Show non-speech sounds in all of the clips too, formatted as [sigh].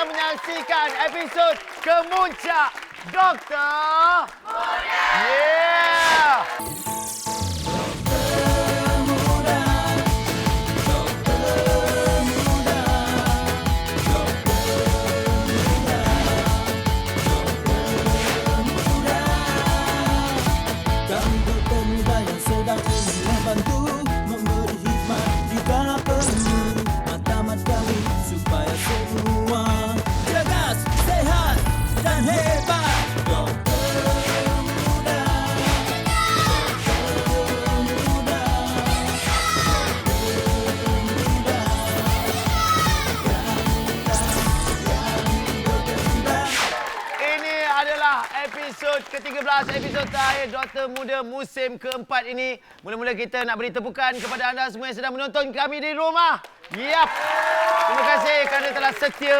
sedang menyaksikan episod Kemuncak Doktor Muda. Yeah. Ke-13, episod terakhir Doktor Muda musim keempat ini. Mula-mula kita nak beri tepukan kepada anda semua yang sedang menonton kami di rumah. Yap. Terima kasih kerana telah setia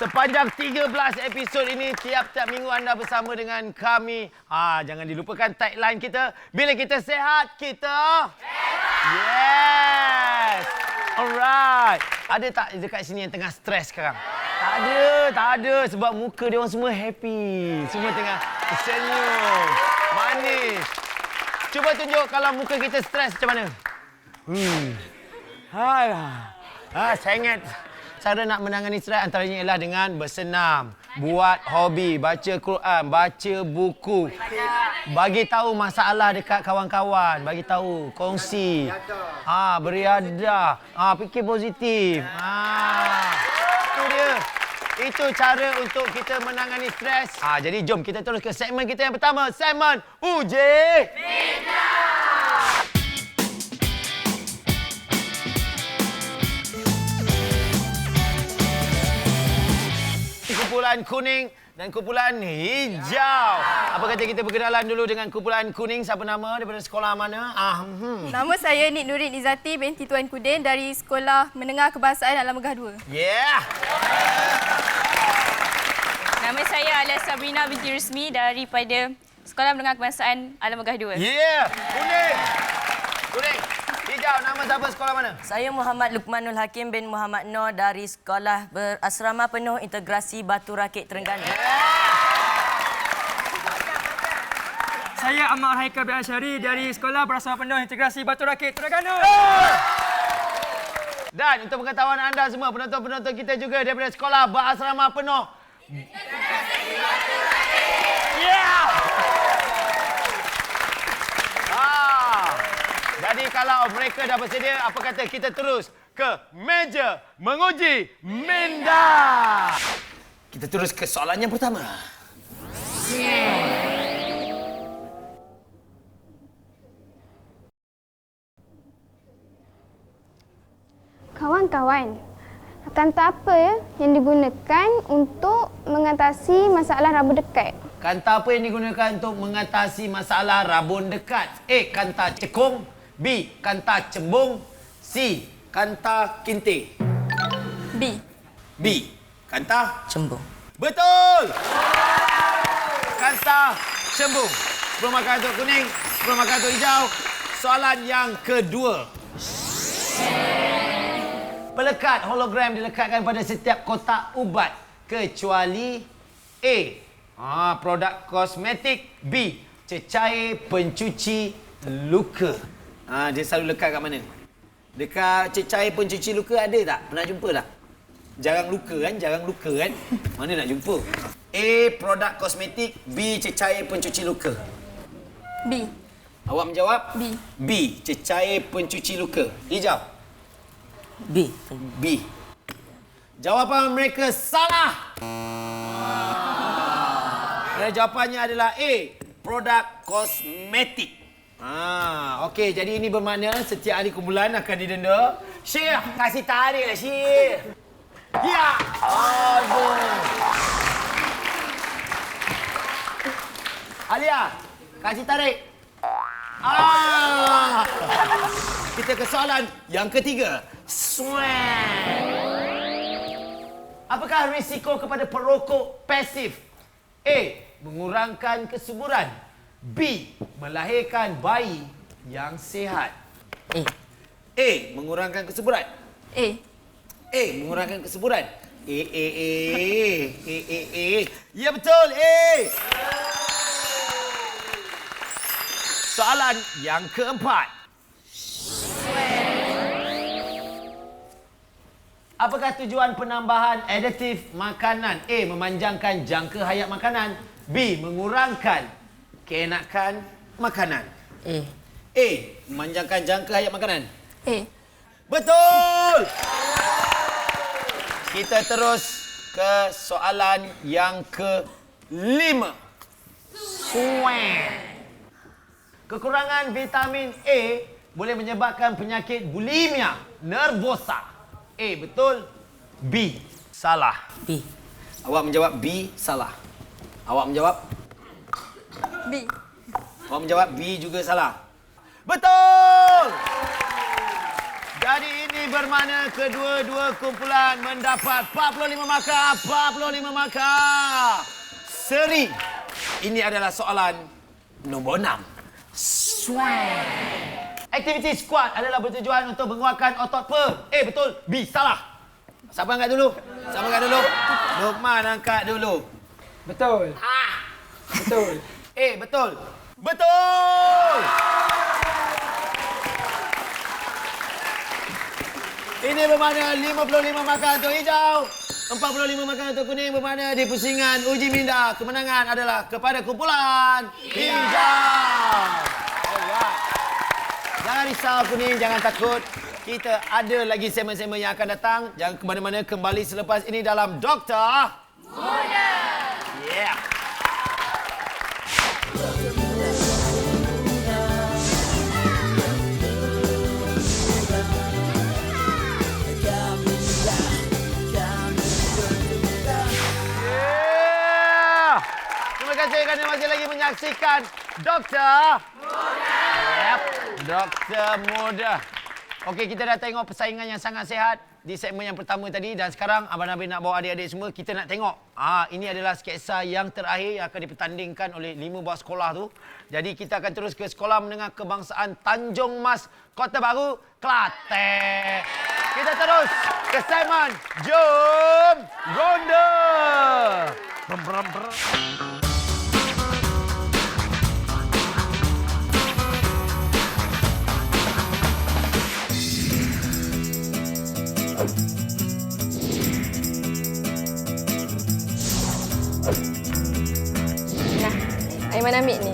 sepanjang 13 episod ini. Tiap-tiap minggu anda bersama dengan kami. Ah, jangan dilupakan tagline kita. Bila kita sehat, kita... Yes! Alright. Ada tak dekat sini yang tengah stres sekarang? Tak ada, tak ada. Sebab muka dia orang semua happy. Semua tengah senyum. Manis. Cuba tunjuk kalau muka kita stres macam mana. Hmm. Ha, saya ingat cara nak menangani stres antaranya ialah dengan bersenam, buat hobi, baca Quran, baca buku. Bagi tahu masalah dekat kawan-kawan, bagi tahu, kongsi. Ha, beriadah. Ah, ha, fikir positif. Ah. Itu dia. Itu cara untuk kita menangani stres. Ah, jadi jom kita terus ke segmen kita yang pertama, segmen Uji. Kumpulan kuning dan kumpulan hijau. Apa kata kita berkenalan dulu dengan kumpulan kuning? Siapa nama daripada sekolah mana? Ah, hmm. Nama saya Nik Nurin Izati binti Tuan Kudin dari Sekolah Menengah Kebahasaan Alam Megah 2. Yeah. Nama saya Alia Sabrina binti Rusmi daripada Sekolah Menengah Kebangsaan Alam Megah 2. Yeah. Kuning. Kuning. Hijau. Nama siapa sekolah mana? Saya Muhammad Lukmanul Hakim bin Muhammad Noor dari Sekolah Berasrama Penuh Integrasi Batu Rakit Terengganu. Saya Ahmad Haikal bin Asyari dari Sekolah Berasrama Penuh Integrasi Batu Rakit Terengganu. Dan untuk pengetahuan anda semua, penonton-penonton kita juga daripada sekolah berasrama penuh. Yeah! Ah. Jadi kalau mereka dah bersedia, apa kata kita terus ke meja menguji minda. Kita terus ke soalan yang pertama. Kawan-kawan, kanta apa ya yang digunakan untuk mengatasi masalah rambut dekat? Kanta apa yang digunakan untuk mengatasi masalah rabun dekat? A. Kanta cekung. B. Kanta cembung. C. Kanta kinting. B. B. Kanta Cembung. Betul! Kanta cembung. Sebelum makan untuk kuning, sebelum makan untuk hijau. Soalan yang kedua. Pelekat hologram dilekatkan pada setiap kotak ubat kecuali A. Ha, produk kosmetik B. Cecair pencuci luka. Ha, dia selalu lekat kat mana? Dekat cecair pencuci luka ada tak? Pernah jumpa tak? Jarang luka kan? Jarang luka kan? Mana nak jumpa? A. Produk kosmetik B. Cecair pencuci luka. B. Awak menjawab? B. B. Cecair pencuci luka. Hijau. B. B. Jawapan mereka salah. Dan jawapannya adalah A. Produk kosmetik. Ah, okey. Jadi ini bermakna setiap hari kumpulan akan didenda. Syekh, kasih tarik lah Syekh. Ya. Aduh. Alia, kasih tarik. Ah. Kita ke soalan yang ketiga. Swag. Apakah risiko kepada perokok pasif? A. Mengurangkan kesuburan. B. Melahirkan bayi yang sihat. A. A. Mengurangkan kesuburan. A. A. Mengurangkan kesuburan. A, A, A. A, A, A. Ya betul, A. Soalan yang keempat. Apakah tujuan penambahan aditif makanan? A. Memanjangkan jangka hayat makanan. B. Mengurangkan keenakan makanan. A. A. Memanjangkan jangka hayat makanan. A. Betul! Kita terus ke soalan yang kelima. Sueng. Kekurangan vitamin A boleh menyebabkan penyakit bulimia nervosa. A betul, B salah. B. Awak menjawab B salah. Awak menjawab B. Awak menjawab B juga salah. Betul! Jadi ini bermakna kedua-dua kumpulan mendapat 45 markah, 45 markah. Seri. Ini adalah soalan nombor 6. Swag. Aktiviti squat adalah bertujuan untuk menguatkan otot per. Eh betul, B salah. Siapa angkat dulu? Siapa angkat dulu? Lukman angkat dulu. Betul. Betul. Eh, betul. Betul! Ini bermakna 55 markah untuk hijau. 45 markah untuk kuning bermakna di pusingan uji minda kemenangan adalah kepada kumpulan hijau. Jangan risau kuning, jangan takut. Kita ada lagi segmen-segmen yang akan datang. Jangan ke mana-mana kembali selepas ini dalam Doktor Muda. Yeah. Menyaksikan Doktor Muda. Yep, Doktor Muda. Okey, kita dah tengok persaingan yang sangat sihat di segmen yang pertama tadi dan sekarang Abang Nabil nak bawa adik-adik semua kita nak tengok. Ah, ini adalah sketsa yang terakhir yang akan dipertandingkan oleh lima buah sekolah tu. Jadi kita akan terus ke Sekolah Menengah Kebangsaan Tanjung Mas, Kota Baru, Kelantan. Kita terus ke segmen Jom Ronda. Brum, brum, brum. Aiman ambil ni.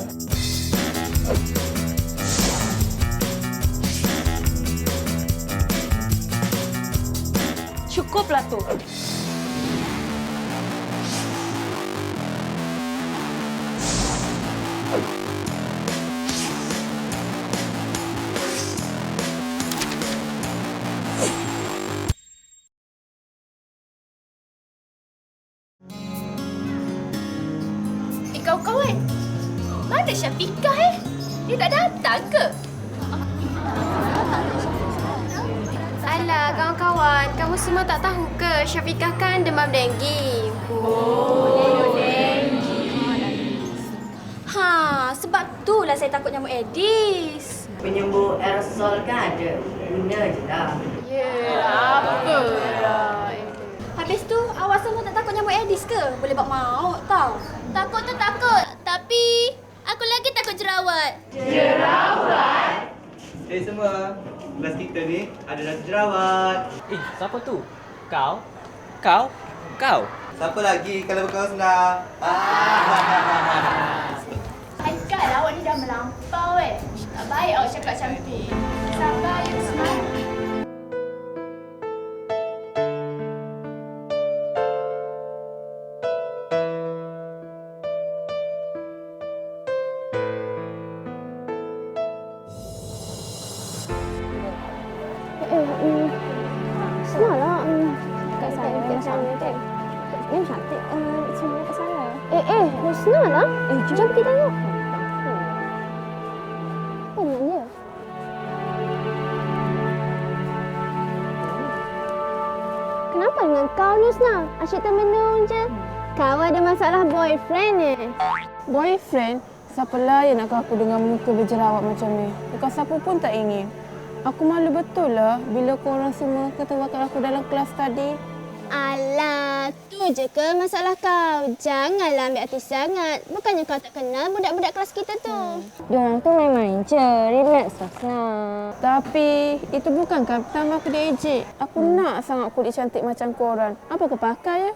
Salah kawan-kawan, kamu semua tak tahu ke Syafiqah kan demam denggi. Oh, Ha, sebab itulah saya takut nyamuk Aedes. Penyembuh aerosol kan ada. Guna je lah. Habis tu, awak semua tak takut nyamuk Aedes ke? Boleh buat maut tau. Takut tu takut. Tapi, aku lagi takut jerawat. Hey semua, kelas kita ni ada rasa jerawat. Eh, siapa tu? Kau? Kau? Kau? Siapa lagi kalau berkawan senang? [laughs] Haikal, awak ni dah melampau eh. Tak baik awak cakap cantik. Sabar ya, Usman. Asyik termenung je. Kau ada masalah boyfriend ni. Boyfriend? Siapalah yang nak aku dengan muka berjerawat macam ni? Bukan siapa pun tak ingin. Aku malu betul lah bila korang semua ketewakan aku dalam kelas tadi. Alah, je ke masalah kau? Janganlah ambil hati sangat. Bukannya kau tak kenal budak-budak kelas kita tu. Diorang tu main-main je. Relax lah nak. Tapi itu bukan kan pertama aku diejek. Aku nak sangat kulit cantik macam korang. Apa kau pakai ya?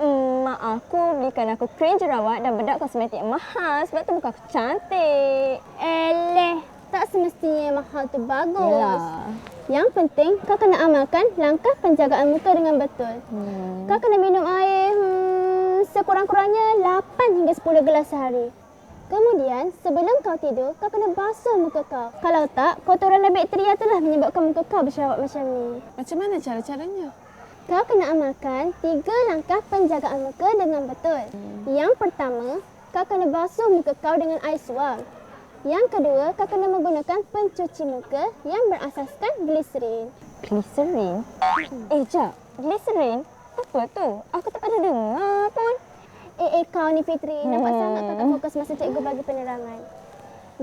Hmm, mak aku belikan aku krim jerawat dan bedak kosmetik mahal sebab tu muka aku cantik. Eleh, tak semestinya mahal tu bagus. Yelah. Yang penting kau kena amalkan langkah penjagaan muka dengan betul. Hmm. Kau kena minum air hmm, sekurang-kurangnya 8 hingga 10 gelas sehari. Kemudian, sebelum kau tidur, kau kena basuh muka kau. Kalau tak, kotoran dan bakteria itulah menyebabkan muka kau bersyawak macam ni. Macam mana cara-caranya? Kau kena amalkan tiga langkah penjagaan muka dengan betul. Yang pertama, kau kena basuh muka kau dengan air suam. Yang kedua, kau kena menggunakan pencuci muka yang berasaskan gliserin. Glycerin? Eh, Jap. Gliserin? Apa tu? Aku tak pernah dengar pun. Eh, eh kau ni Fitri. Nampak sangat kau tak fokus masa cikgu bagi penerangan.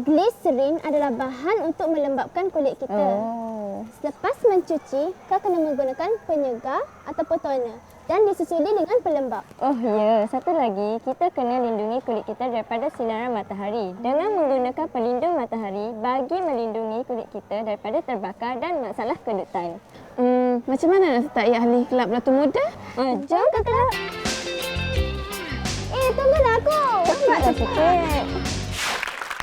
Gliserin adalah bahan untuk melembapkan kulit kita. Oh. Selepas mencuci, kau kena menggunakan penyegar ataupun toner dan disusuli dengan pelembap. Oh ya, satu lagi, kita kena lindungi kulit kita daripada sinaran matahari dengan menggunakan pelindung matahari bagi melindungi kulit kita daripada terbakar dan masalah kedutan. Hmm, macam mana nak sertai ahli kelab Ratu Muda? Ah, jom ke kelab. Eh, tunggulah aku. Cepatlah sikit.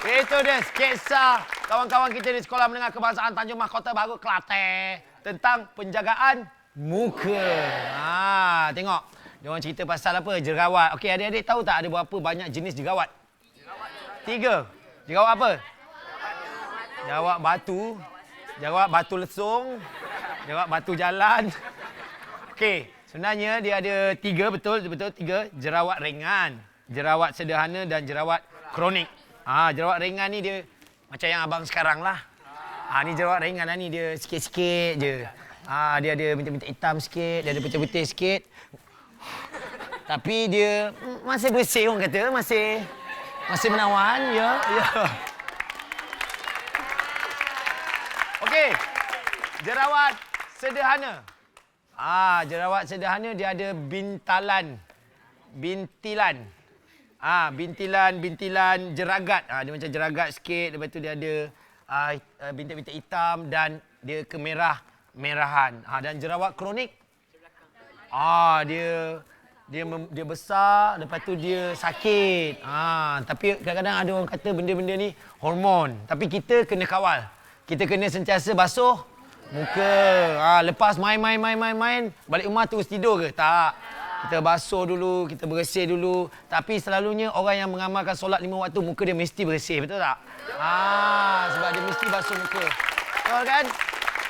Itu dia sketsa kawan-kawan kita di Sekolah Menengah Kebangsaan Tanjung Mahkota Baru Kelantan tentang penjagaan muka. Ha, tengok. Dia orang cerita pasal apa? Jerawat. Okey, adik-adik tahu tak ada berapa banyak jenis jerawat? Tiga. Jerawat apa? Jerawat batu, jerawat batu lesung, jerawat batu jalan. Okey, sebenarnya dia ada tiga betul betul tiga jerawat ringan, jerawat sederhana dan jerawat kronik. Ah, jerawat ringan ni dia macam yang abang sekarang lah. Ah, ni jerawat ringan lah ni dia sikit-sikit je. Ah, dia ada bintik-bintik hitam sikit, dia ada putih-putih sikit. Tapi dia masih bersih orang kata, masih masih menawan ya. Ya. Okey. Jerawat sederhana. Ah, jerawat sederhana dia ada bintalan. Bintilan. Ah, bintilan, bintilan jeragat. Ah, dia macam jeragat sikit. Lepas tu dia ada ah, ah, bintik-bintik hitam dan dia kemerah merahan. Ah, dan jerawat kronik. Ah, dia dia mem, dia besar, lepas tu dia sakit. Ah, tapi kadang-kadang ada orang kata benda-benda ni hormon. Tapi kita kena kawal. Kita kena sentiasa basuh muka. Ah, lepas main-main main-main main, balik rumah terus tidur ke? Tak. Kita basuh dulu, kita bersih dulu. Tapi selalunya orang yang mengamalkan solat lima waktu, muka dia mesti bersih. Betul tak? Ah, sebab dia mesti basuh muka. Betul kan?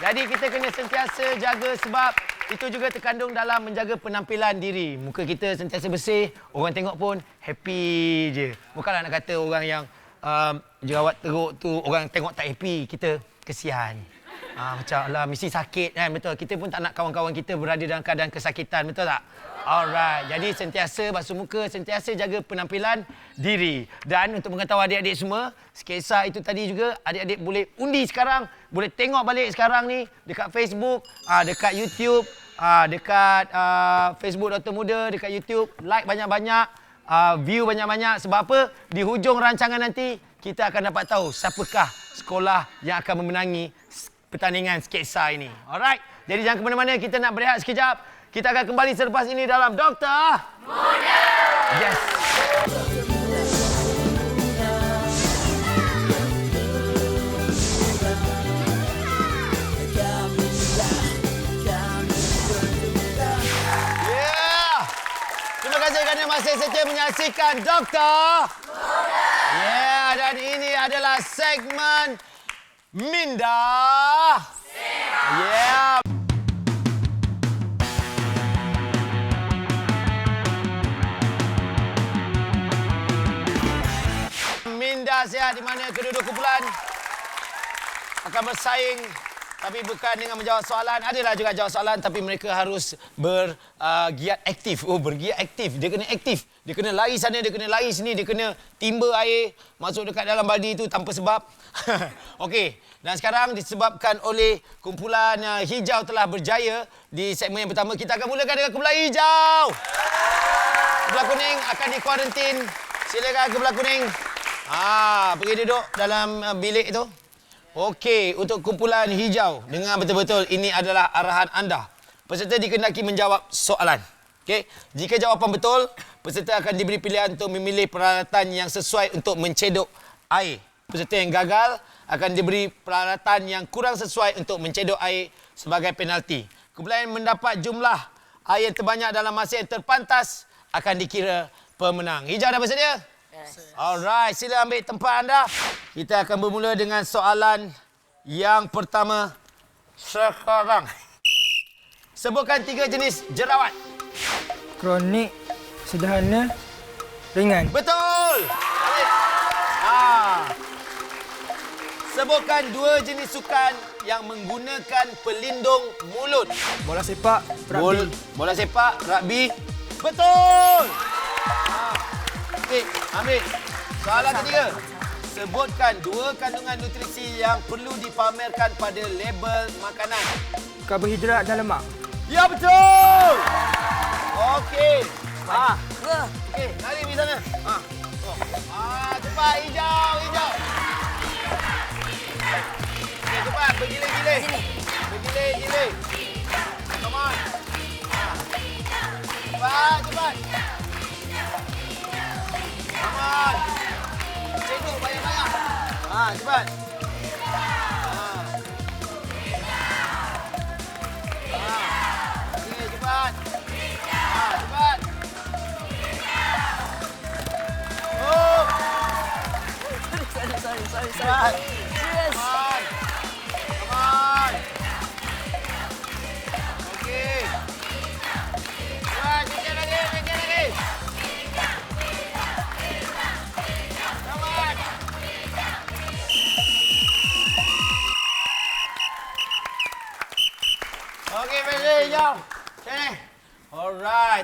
Jadi kita kena sentiasa jaga sebab itu juga terkandung dalam menjaga penampilan diri. Muka kita sentiasa bersih, orang tengok pun happy je. Bukanlah nak kata orang yang um, jerawat teruk tu orang tengok tak happy, kita kesian. Ah, macam lah mesti sakit kan betul. Kita pun tak nak kawan-kawan kita berada dalam keadaan kesakitan betul tak? Alright. Jadi sentiasa basuh muka, sentiasa jaga penampilan diri. Dan untuk mengetahui adik-adik semua, sketsa itu tadi juga adik-adik boleh undi sekarang, boleh tengok balik sekarang ni dekat Facebook, ah dekat YouTube, ah dekat ah, Facebook Doktor Muda, dekat YouTube, like banyak-banyak, ah, view banyak-banyak sebab apa? Di hujung rancangan nanti kita akan dapat tahu siapakah sekolah yang akan memenangi pertandingan sketsa ini. Alright. Jadi jangan ke mana-mana, kita nak berehat sekejap. Kita akan kembali selepas ini dalam Doktor Muda. Yes. Kerana masih setia menyaksikan Doktor Muda. Yeah, dan ini adalah segmen Minda. Yeah. Minda sihat di mana kedua-dua kumpulan akan bersaing tapi bukan dengan menjawab soalan. Adalah juga jawab soalan tapi mereka harus bergiat uh, aktif. Oh, bergiat aktif. Dia kena aktif. Dia kena lari sana, dia kena lari sini, dia kena timba air masuk dekat dalam baldi itu tanpa sebab. [laughs] Okey, dan sekarang disebabkan oleh kumpulan uh, hijau telah berjaya di segmen yang pertama, kita akan mulakan dengan kumpulan hijau. Kumpulan kuning akan dikuarantin. Silakan kumpulan kuning. Ah, pergi duduk dalam uh, bilik tu. Okey, untuk kumpulan hijau, dengar betul-betul ini adalah arahan anda. Peserta dikenaki menjawab soalan. Okey, jika jawapan betul, peserta akan diberi pilihan untuk memilih peralatan yang sesuai untuk mencedok air. Peserta yang gagal akan diberi peralatan yang kurang sesuai untuk mencedok air sebagai penalti. Kumpulan mendapat jumlah air terbanyak dalam masa yang terpantas akan dikira pemenang. Hijau dah bersedia? Yes. Alright, sila ambil tempat anda. Kita akan bermula dengan soalan yang pertama sekarang. Sebutkan tiga jenis jerawat. Kronik, sederhana, ringan. Betul. Ah. Sebutkan dua jenis sukan yang menggunakan pelindung mulut. Bola sepak, Bol, rugby. bola sepak, rugby. Betul. Ah. Okey, ambil. Soalan ketiga. Sebutkan dua kandungan nutrisi yang perlu dipamerkan pada label makanan. Karbohidrat dan lemak. Ya betul.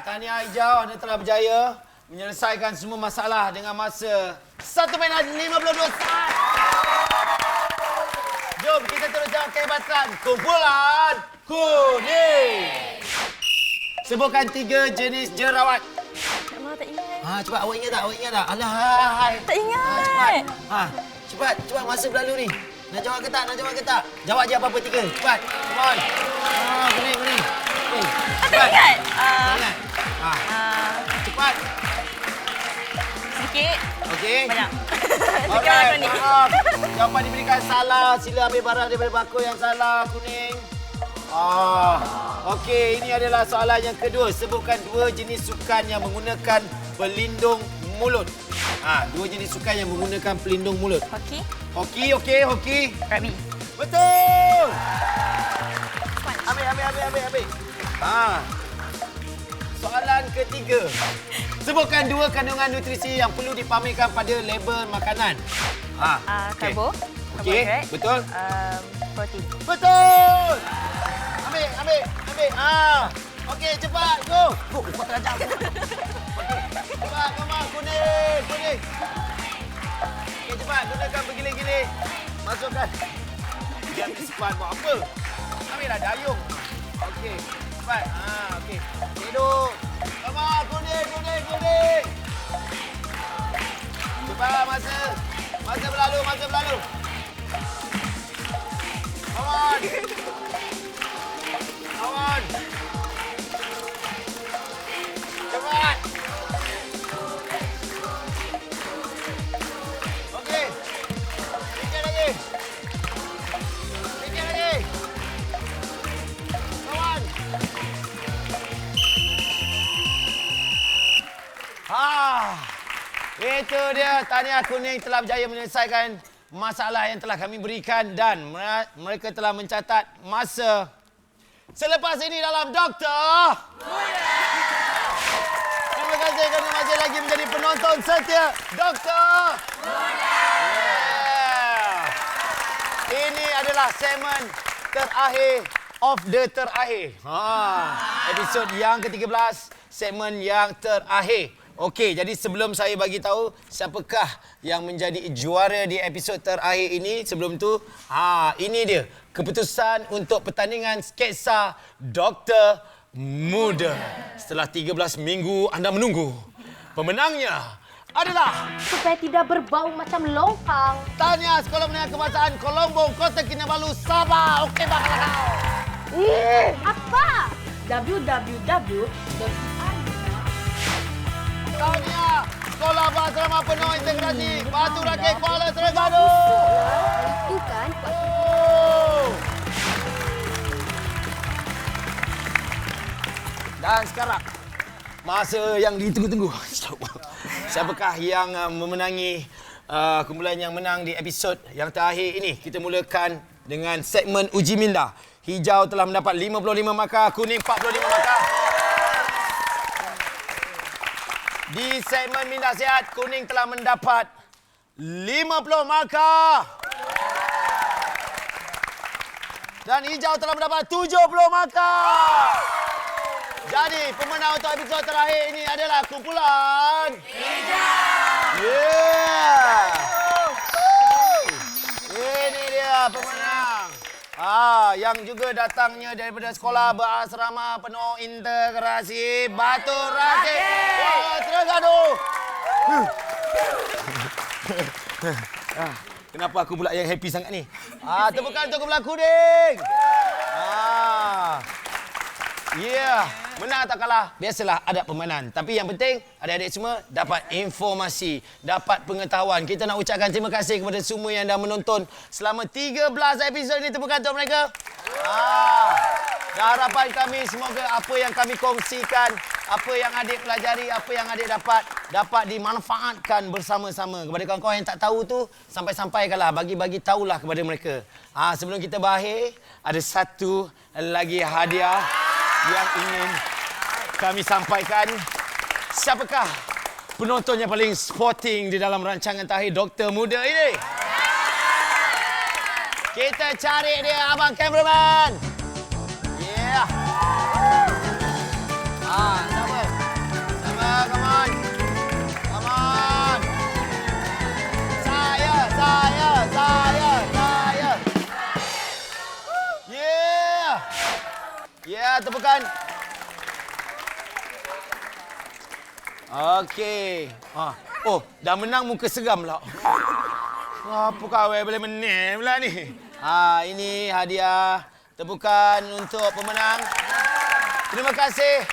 Tahniah hijau. Anda telah berjaya menyelesaikan semua masalah dengan masa 1 minit 52 saat. Jom kita teruskan kehebatan kumpulan kuning. Sebutkan tiga jenis jerawat. Mak tak ingat. Ha, cepat awak ingat tak? Awak ingat tak? Alah, hai. Tak ingat. Ha, cepat. Ha, cepat, cepat masa berlalu ni. Nak jawab ke tak? Nak jawab ke tak? Jawab je apa-apa tiga. Cepat. Come on. Ha, kuning, kuning. Okay. Tak ingat. Ah, Ingat. Ha, ah, cepat. sikit. Okey. Banyak. [laughs] Alright, Sikit ni. maaf. Jawapan diberikan salah. Sila ambil barang daripada bako yang salah, kuning. Ah, okey. Ini adalah soalan yang kedua. Sebutkan dua jenis sukan yang menggunakan pelindung mulut. Ah, dua jenis sukan yang menggunakan pelindung mulut. Hoki, Hoki, okey, hoki. rugby. Betul. Ambil, ambil, ambil, ambil, ambil. Ah. Soalan ketiga. Sebutkan dua kandungan nutrisi yang perlu dipamerkan pada label makanan. Ah, Uh, okey. karbo, Okey, karbohidrat, betul. um, protein. Betul. Ambil, ambil, ambil. Ah. Okey, cepat. Go. Go, kau terajak. [laughs] Cepat, on. Kuning, kuning. Okey, cepat. Gunakan bergiling-giling. Masukkan. Dia ambil sepan buat apa? Ambillah dayung. Okey. Cepat. Ah, okey. Hidup. Kuning, kuning. Cepat masa. Masa berlalu, masa berlalu. Come on. Come on. Itu dia tahniah kuning telah berjaya menyelesaikan masalah yang telah kami berikan dan mere- mereka telah mencatat masa selepas ini dalam Doktor. Terima kasih kerana masih lagi menjadi penonton setia Doktor. Yeah. Ini adalah segmen terakhir of the terakhir. Ha, episod yang ke-13, segmen yang terakhir. Okey, jadi sebelum saya bagi tahu siapakah yang menjadi juara di episod terakhir ini, sebelum tu, ha, ini dia keputusan untuk pertandingan sketsa Doktor Muda. Setelah 13 minggu anda menunggu, pemenangnya adalah supaya tidak berbau macam longkang. Tanya Sekolah Menengah Kebangsaan Kolombong, Kota Kinabalu, Sabah. Okey, bakal kau. Ih, apa? www. Tahniah Sekolah Berasrama Penuh Integrasi Batu Rakit Kuala Terengganu. Itu kan Oh. Dan sekarang masa yang ditunggu-tunggu. Siapakah yang uh, memenangi uh, kumpulan yang menang di episod yang terakhir ini? Kita mulakan dengan segmen uji minda. Hijau telah mendapat 55 markah, kuning 45 markah. Di segmen minda sihat, kuning telah mendapat 50 markah. Dan hijau telah mendapat 70 markah. Jadi pemenang untuk episod terakhir ini adalah kumpulan hijau. Yeah. Ini dia pemenang. Ah, yang juga datangnya daripada sekolah berasrama penuh integrasi Batu Rakit Kuala Terengganu. Ah, kenapa aku pula yang happy sangat ni? Ah, tepukan untuk kumpulan kuning. Ah. Yeah. Menang atau kalah, biasalah ada pemanan. Tapi yang penting, adik-adik semua dapat informasi, dapat pengetahuan. Kita nak ucapkan terima kasih kepada semua yang dah menonton selama 13 episod ini. Tepukan untuk mereka. Ah. Dan harapan kami semoga apa yang kami kongsikan, apa yang adik pelajari, apa yang adik dapat, dapat dimanfaatkan bersama-sama. Kepada kawan-kawan yang tak tahu tu, sampai-sampaikanlah, bagi-bagi tahulah kepada mereka. Ah, sebelum kita berakhir, ada satu lagi hadiah yang ingin kami sampaikan. Siapakah penonton yang paling sporting di dalam rancangan terakhir Doktor Muda ini? Kita cari dia, abang cameraman. Yeah. Ah, Tepukan. Okey. Ha. Oh, dah menang muka seram pula. Apa kawai boleh menang pula ni? Ha, ini hadiah tepukan untuk pemenang. Terima kasih.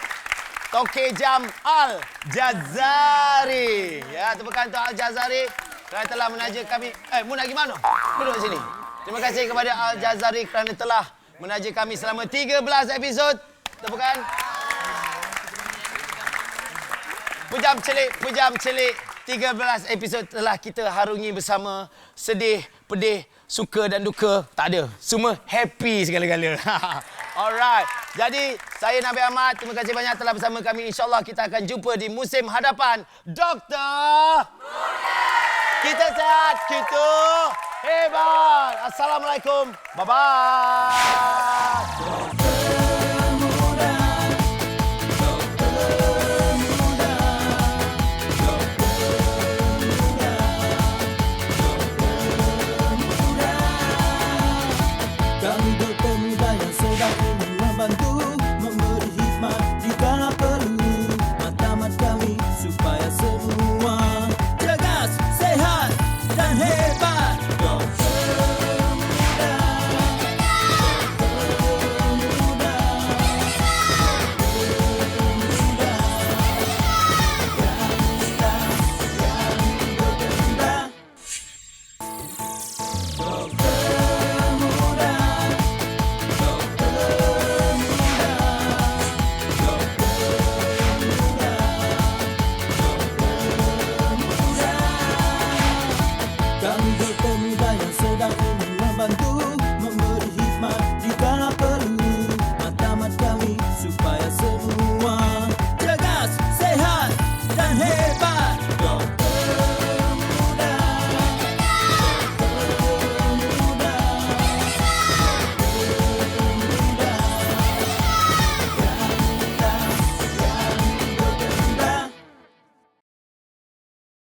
Toke Jam Al Jazari. Ya, tepukan untuk Al Jazari kerana telah menaja kami. Eh, mu nak pergi mana? Duduk sini. Terima kasih kepada Al Jazari kerana telah menaja kami selama 13 episod. Tepukan. Pejam celik, pejam celik. 13 episod telah kita harungi bersama. Sedih, pedih, suka dan duka. Tak ada. Semua happy segala-gala. [laughs] Alright. Jadi, saya Nabi Ahmad. Terima kasih banyak telah bersama kami. InsyaAllah kita akan jumpa di musim hadapan. Doktor... Kita sehat, kita এবার আসসালামু আলাইকুম বাবা।